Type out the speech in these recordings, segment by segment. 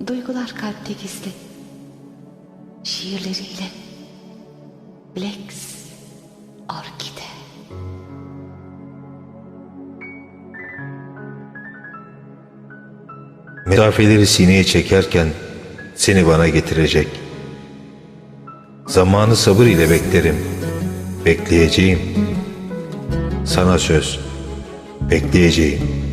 Duygular kalpte gizli. Şiirleriyle Lex Orkide. Mesafeleri sineye çekerken seni bana getirecek. Zamanı sabır ile beklerim. Bekleyeceğim. Sana söz. Bekleyeceğim.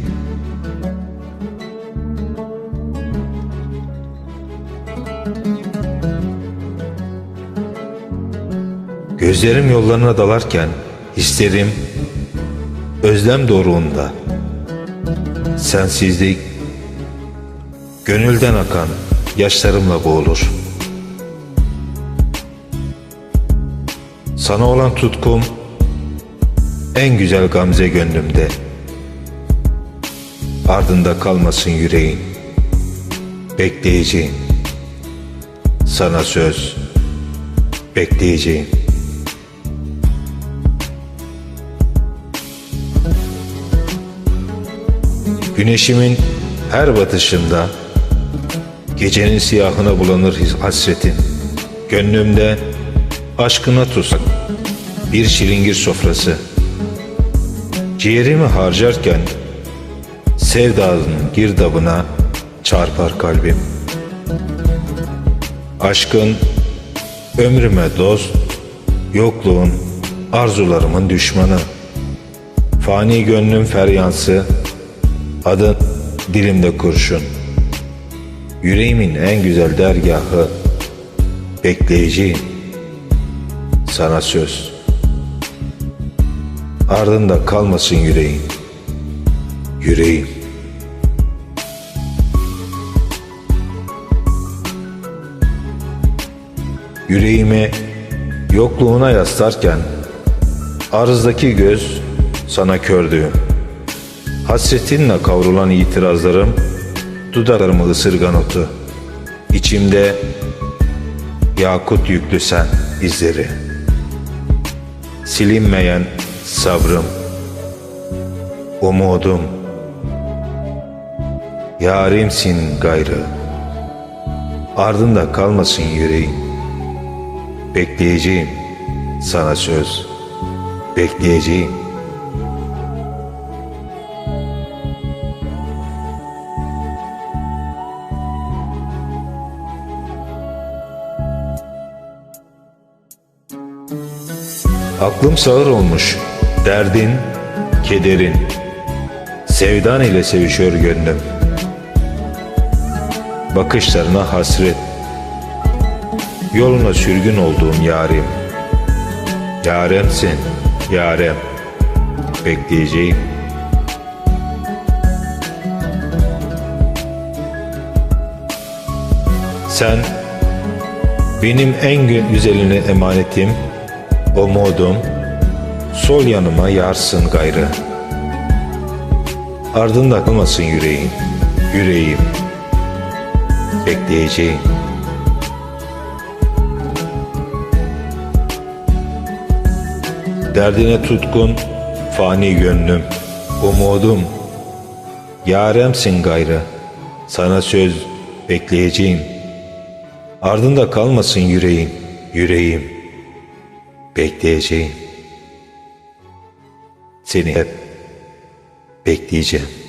Gözlerim yollarına dalarken hislerim özlem doruğunda. Sensizlik Gönülden akan yaşlarımla boğulur. Sana olan tutkum en güzel gamze gönlümde. Ardında kalmasın yüreğin. Bekleyeceğim. Sana söz. Bekleyeceğim. Güneşimin her batışında Gecenin siyahına bulanır hasretin. Gönlümde aşkına tutsak bir şiringir sofrası. Ciğerimi harcarken sevdanın girdabına çarpar kalbim. Aşkın ömrüme dost, yokluğun arzularımın düşmanı. Fani gönlüm feryansı, adın dilimde kurşun. Yüreğimin en güzel dergahı bekleyeceğim. Sana söz. Ardında kalmasın yüreğin. Yüreğim. Yüreğimi yokluğuna yaslarken arızdaki göz sana kördüğüm. Hasretinle kavrulan itirazlarım Dudaklarımı ısırgan otu. İçimde yakut yüklü sen izleri. Silinmeyen sabrım. Umudum. Yarimsin gayrı. Ardında kalmasın yüreğim. Bekleyeceğim sana söz. Bekleyeceğim. Aklım sağır olmuş, derdin, kederin, sevdan ile sevişiyor gönlüm. Bakışlarına hasret, yoluna sürgün olduğum yarim. Yaremsin, yarem, bekleyeceğim. Sen, benim en güzeline emanetim, Umudum sol yanıma yarsın gayrı. Ardında kalmasın yüreğin, yüreğim. Bekleyeceğim. Derdine tutkun, fani gönlüm, umudum. Yaremsin gayrı, sana söz bekleyeceğim. Ardında kalmasın yüreğin, yüreğim. Bekleyeceğim. Seni hep bekleyeceğim.